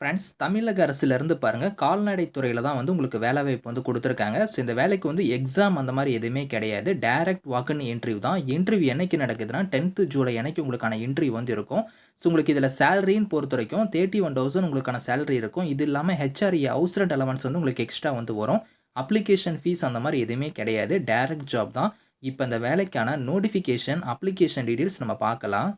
Friends தமிழக அரசுலேருந்து பாருங்கள் கால்நடை துறையில் தான் வந்து உங்களுக்கு வேலைவாய்ப்பு வந்து கொடுத்துருக்காங்க. ஸோ இந்த வேலைக்கு வந்து எக்ஸாம் அந்த மாதிரி எதுவுமே கிடையாது. டைரக்ட் வாக்கன் இன்டர்வியூ தான். இன்டர்வியூ என்னைக்கு நடக்குதுன்னா டென்த்து ஜூலை அன்னைக்கு உங்களுக்கான இன்டர்வியூ வந்து இருக்கும். ஸோ உங்களுக்கு இதில் சேலரின்னு பொறுத்த வரைக்கும் தேர்ட்டி ஒன் தௌசண்ட் உங்களுக்கான சேலரி இருக்கும். இது இல்லாமல் ஹெச்ஆர்இ ஹவுஸ் ரெண்ட் அலவன்ஸ் வந்து உங்களுக்கு எக்ஸ்ட்ரா வந்து வரும். அப்ளிகேஷன் ஃபீஸ் அந்த மாதிரி எதுவுமே கிடையாது. டைரக்ட் ஜாப் தான். இப்போ இந்த வேலைக்கான நோட்டிஃபிகேஷன் அப்ளிகேஷன் டீட்டெயில்ஸ் நம்ம பார்க்கலாம்.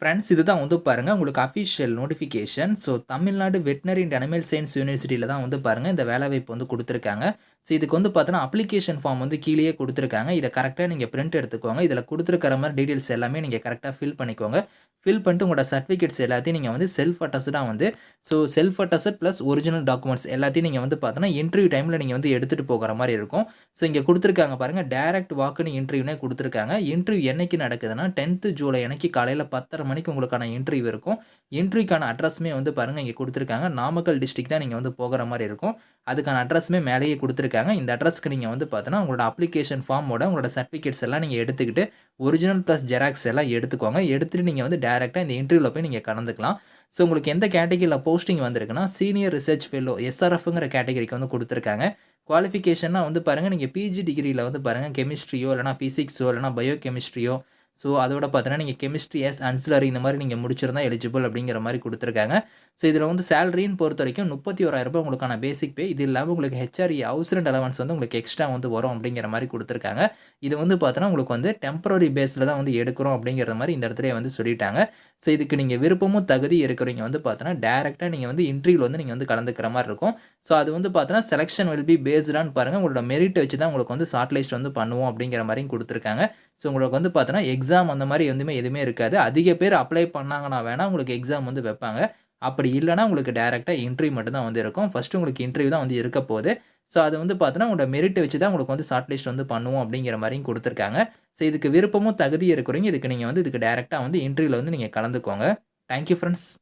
ஃப்ரெண்ட்ஸ் இதுதான் வந்து பாருங்கள் உங்களுக்கு official notification so Tamil Nadu veterinary and animal science யூனிவர்சிட்டியில் தான் வந்து பாருங்கள் இந்த வேலைவாய்ப்பு வந்து கொடுத்துருக்காங்க. ஸோ இதுக்கு வந்து பார்த்தோன்னா அப்ளிகேஷன் ஃபார்ம் வந்து கீழேயே கொடுத்துருக்காங்க. இதை கரெக்டாக நீங்கள் பிரிண்ட் எடுத்துக்கோங்க. இதில் கொடுத்துருக்கிற மாதிரி டீட்டெயில்ஸ் எல்லாமே நீங்கள் கரெக்டாக ஃபில் பண்ணிக்கோங்க. ஃபில் பண்ணிட்டு உங்களோட சர்டிஃபிகேட்ஸ் எல்லாத்தையும் நீங்கள் வந்து செல்ஃப் அட்டஸ்டாக வந்து so self attest plus original documents எல்லாத்தையும் நீங்கள் வந்து பார்த்தோன்னா இன்டர்வியூ டைமில் நீங்கள் வந்து எடுத்துகிட்டு போகிற மாதிரி இருக்கும். ஸோ இங்கே கொடுத்துருக்காங்க பாருங்கள் டேரக்ட் வாக்குன்னு இன்டர்வியூனே கொடுத்துருக்காங்க. இன்டர்வியூ என்னைக்கு நடக்குதுன்னா டென்த்து ஜூலை அன்னைக்கு காலையில் பத்தரை மணிக்கு உங்களுக்கான இன்டர்வியூ இருக்கும். இன்டர்வியூக்கான அட்ரஸுமே வந்து பாருங்கள் இங்கே கொடுத்துருக்காங்க. நாமக்கல் டிஸ்ட்ரிக் தான் நீங்கள் வந்து போகிற மாதிரி இருக்கும். அதுக்கான அட்ரஸுமே மேலேயே கொடுத்துருக்காங்க. இந்த அட்ரஸ்க்கு நீங்கள் வந்து பார்த்தோன்னா உங்களோட அப்ளிகேஷன் ஃபார்மோட உங்களோட சர்டிஃபிகேட்ஸ் எல்லாம் நீங்கள் எடுத்துக்கிட்டு ஒரிஜினல் ப்ளஸ் ஜெராக்ஸ் எல்லாம் எடுத்துக்கோங்க. எடுத்துகிட்டு நீங்கள் வந்து டேரெக்டாக இந்த இன்டர்வியூவில் போய் நீங்கள் கலந்துக்கலாம். ஸோ உங்களுக்கு எந்த கேட்டகரியில் போஸ்டிங் வந்திருக்குன்னா சீனியர் ரிசர்ச் ஃபெல்லோ எஸ்ஆர்எஃப்ங்கிற கேட்டகரிக்கு வந்து கொடுத்துருக்காங்க. குவாலிஃபிகேஷன்னா வந்து பாருங்கள் நீங்கள் பிஜி டிகிரியில் வந்து பாருங்கள் கெமிஸ்ட்ரியோ இல்லைனா ஃபிசிக்ஸோ இல்லைனா பயோ கெமிஸ்ட்ரியோ ஸோ அதோட பார்த்தீங்கன்னா நீங்கள் கெமிஸ்ட்ரி எஸ் அன்சிலரி இந்த மாதிரி நீங்கள் முடிச்சிருந்தா எலிஜிபிள் அப்படிங்கிற மாதிரி கொடுத்துருக்காங்க. ஸோ இதில் வந்து சேலரின்னு பொறுத்த வரைக்கும் முப்பத்தி ஓராயிரரூபா உங்களுக்கான பேசிக் பே இது இல்லாமல் உங்களுக்கு ஹெச்ஆர்இ ஹவுஸ் ரெண்ட் அலவன்ஸ் வந்து உங்களுக்கு எக்ஸ்ட்ரா வந்து வரும் அப்படிங்கிற மாதிரி கொடுத்துருக்காங்க. இது வந்து பார்த்தோன்னா உங்களுக்கு வந்து டெம்பரரி பேஸில் தான் வந்து எடுக்கிறோம் அப்படிங்கிற மாதிரி இந்த இடத்துல வந்து சொல்லிட்டாங்க. ஸோ இதுக்கு நீங்கள் விருப்பமும் தகுதி இருக்கிறவங்க வந்து பார்த்தோன்னா டேரெக்டாக நீங்கள் வந்து இன்டர்வியூவில் வந்து நீங்கள் வந்து கலந்துக்கிற மாதிரி இருக்கும். ஸோ அது வந்து பார்த்தோன்னா செலெக்ஷன் வில் பி பேஸ்டான்னு பாருங்கள் உங்களோட மெரிட் வச்சு தான் உங்களுக்கு வந்து ஷார்ட் லிஸ்ட் வந்து பண்ணுவோம் அப்படிங்கிற மாதிரியும் கொடுத்துருக்காங்க. ஸோ உங்களுக்கு வந்து பார்த்தோன்னா எக்ஸாம் அந்த மாதிரி எதுவுமே எதுவுமே இருக்காது. அதிக பேர் அப்ளை பண்ணாங்கன்னா வேணால் உங்களுக்கு எக்ஸாம் வந்து வைப்பாங்க. அப்படி இல்லைனா உங்களுக்கு டேரெக்டாக இன்டர்வியூ மட்டும் தான் வந்து இருக்கும். ஃபஸ்ட்டு உங்களுக்கு இன்டர்வியூ தான் வந்து இருக்க போகுது. ஸோ அது வந்து பார்த்தோன்னா உங்களோட மெரிட்டை வச்சு தான் உங்களுக்கு வந்து ஷார்ட் லிஸ்ட் வந்து பண்ணுவோம் அப்படிங்கிற மாதிரியும் கொடுத்துருக்காங்க. ஸோ இதுக்கு விருப்பமும் தகுதி இருக்கிறவங்க இதுக்கு நீங்கள் வந்து இதுக்கு டேரெக்டாக வந்து இன்டர்வியூவில் வந்து நீங்கள் கலந்துக்கோங்க. Thank you friends